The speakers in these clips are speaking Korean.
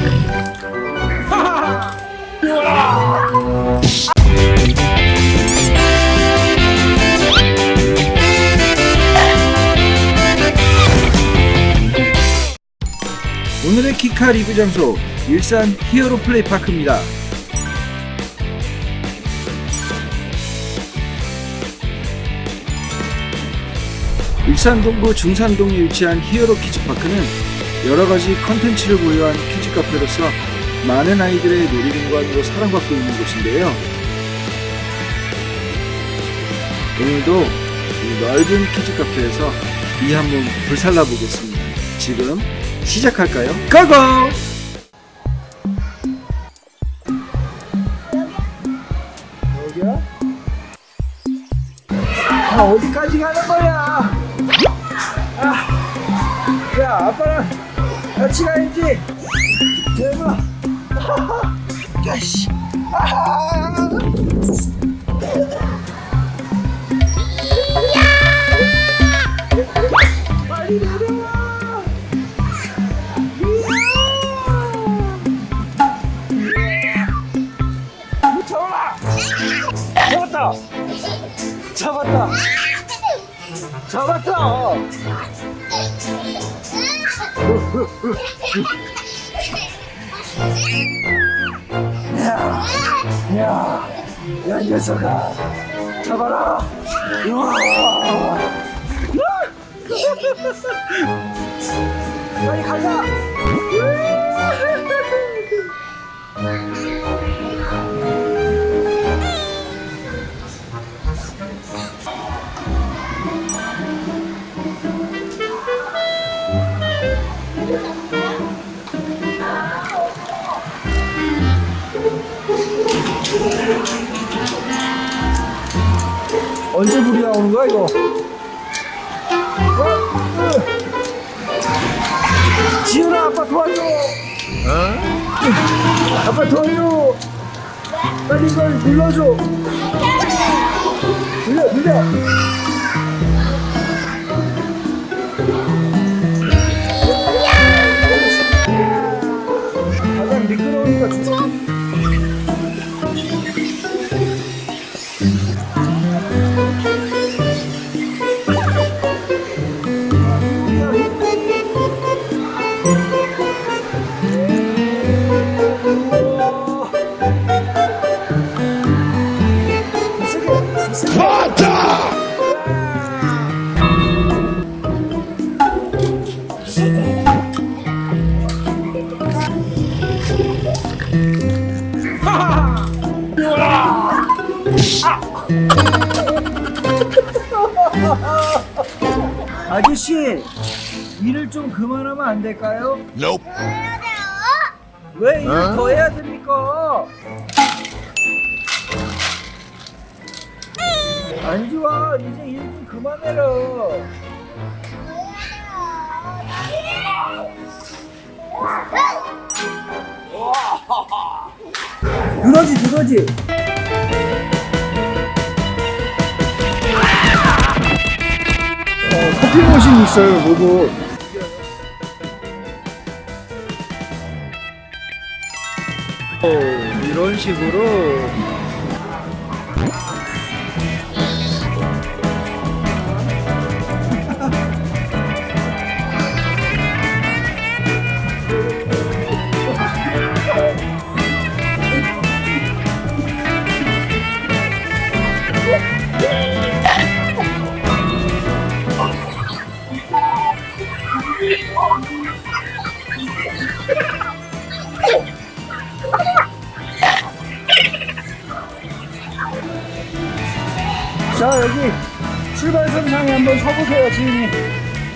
오늘의 키카 리뷰 장소 일산 히어로 플레이 파크입니다. 일산 동구 중산동에 위치한 히어로 키즈파크는 여러 가지 컨텐츠를 보유한 키즈 카페로서 많은 아이들의 놀이공간으로 사랑받고 있는 곳인데요. 오늘도 이 넓은 키즈 카페에서 이 한몸 불살라 보겠습니다. 지금 시작할까요? 고고! 아, 어디까지 가는 거야? 아, 야, 아빠랑 같이 가야지. 대박. 야씨. 아, 빨리 내려와. 잡아라! 잡았다! 잡았다! 잡았다! 야, 야, 야, 이 녀석아. 잡아라! 우와! 빨리 가자! 언제 불이 나오는 거야 이거? 어? 으. 지훈아 아빠 도와줘. 아빠 도와줘. 빨리 이걸 눌러줘. 눌려 눌려. 가장 미끄러우니까 주워. 아저씨 일을 좀 그만하면 안 될까요? Nope. 왜 일을 더 해야 됩니까? 안 좋아 이제 일 좀 그만해라 누러지 누러지 커피 머신 있어요 로봇. 어, 이런 식으로 자 여기 출발선 상에 한번 서보세요 지인이.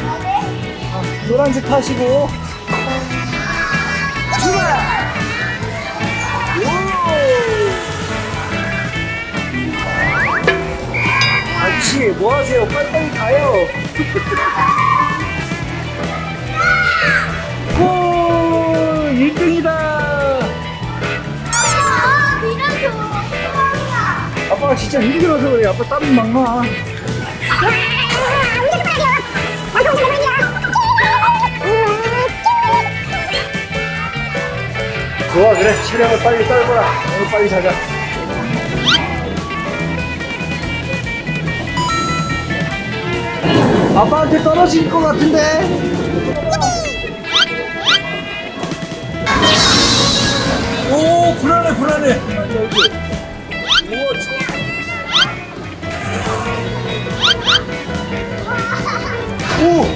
어, 노란색 타시고. 출발! 오! 아저씨 뭐하세요? 빨리빨리 가요 아빠가 진짜 힘들어서 그래. 아빠 땀이 막 나. 좋아 그래. 체력을 빨리 떨거라. 오늘 빨리 자자. 아빠한테 떨어질 것 같은데. 오 불안해 불안해 오!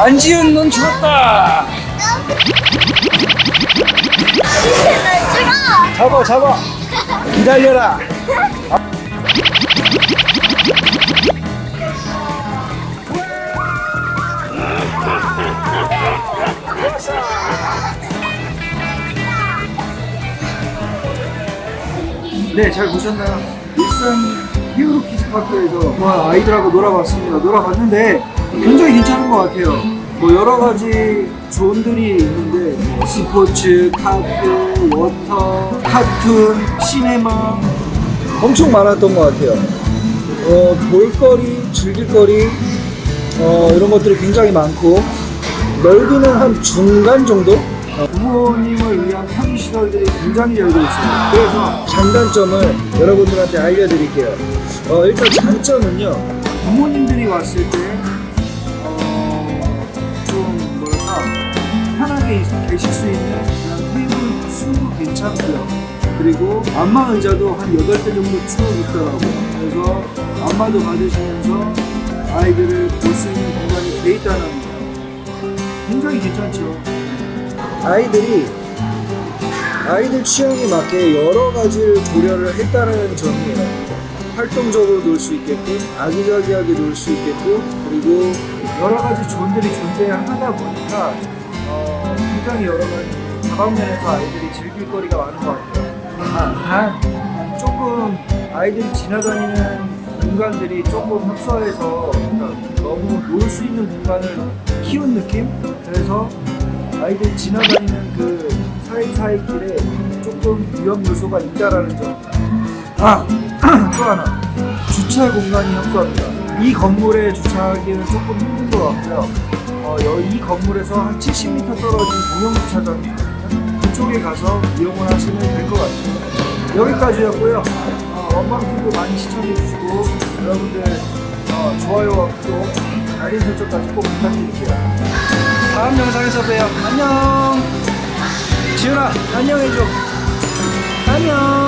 안지은 넌 죽었다. 잡아 잡아. 기다려라 네, 잘 보셨나요? 일산 히어로 키즈파크에서 뭐 아이들하고 놀아봤습니다. 놀아봤는데 굉장히 괜찮은 것 같아요. 뭐 여러 가지 존들이 있는데 뭐 스포츠, 카드, 워터, 카툰, 시네마 엄청 많았던 것 같아요. 어, 볼거리, 즐길거리 어, 이런 것들이 굉장히 많고 넓이는 한 중간 정도? 어, 부모님을 위한 편의 시설들이 굉장히 열려 있습니다. 그래서 장단점을 여러분들한테 알려드릴게요. 어, 일단 장점은요. 부모님들이 왔을 때, 어, 좀 뭐랄까, 편하게 있- 계실 수 있는 그런 테이블 수도 괜찮고요. 그리고 안마 의자도 한 8대 정도 쭉 있더라고요. 그래서 안마도 받으시면서 아이들을 볼 수 있는 공간이 돼 있다는 거. 굉장히 괜찮죠. 아이들이 아이들 취향에 맞게 여러 가지를 고려를 했다는 점이에요. 활동적으로 놀 수 있게끔, 아기자기하게 놀 수 있게끔, 그리고 여러 가지 존들이 존재하다 보니까 어, 굉장히 여러 가지 다방면에서 아이들이 즐길 거리가 많은 것 같아요. 단, 단 조금 아이들이 지나다니는 공간들이 조금 협소해서 그러니까 너무 놀 수 있는 공간을 키운 느낌? 그래서 아이들이 지나다니는 그 사이사이 길에 조금 위험 요소가 있다라는 점. 아, 또 하나. 주차 공간이 협소합니다. 이 건물에 주차하기는 조금 힘든 것 같고요. 어, 여- 이 건물에서 한 70m 떨어진 공영 주차장이 있거든요. 그쪽에 가서 이용을 하시면 될 것 같아요. 여기까지였고요. 어, 원방TV 많이 시청해주시고 여러분들 어, 좋아요와 구독, 알림 설정까지 꼭 부탁드릴게요. 영상에서 봬요. 안녕. 지훈아, 안녕해줘. 안녕.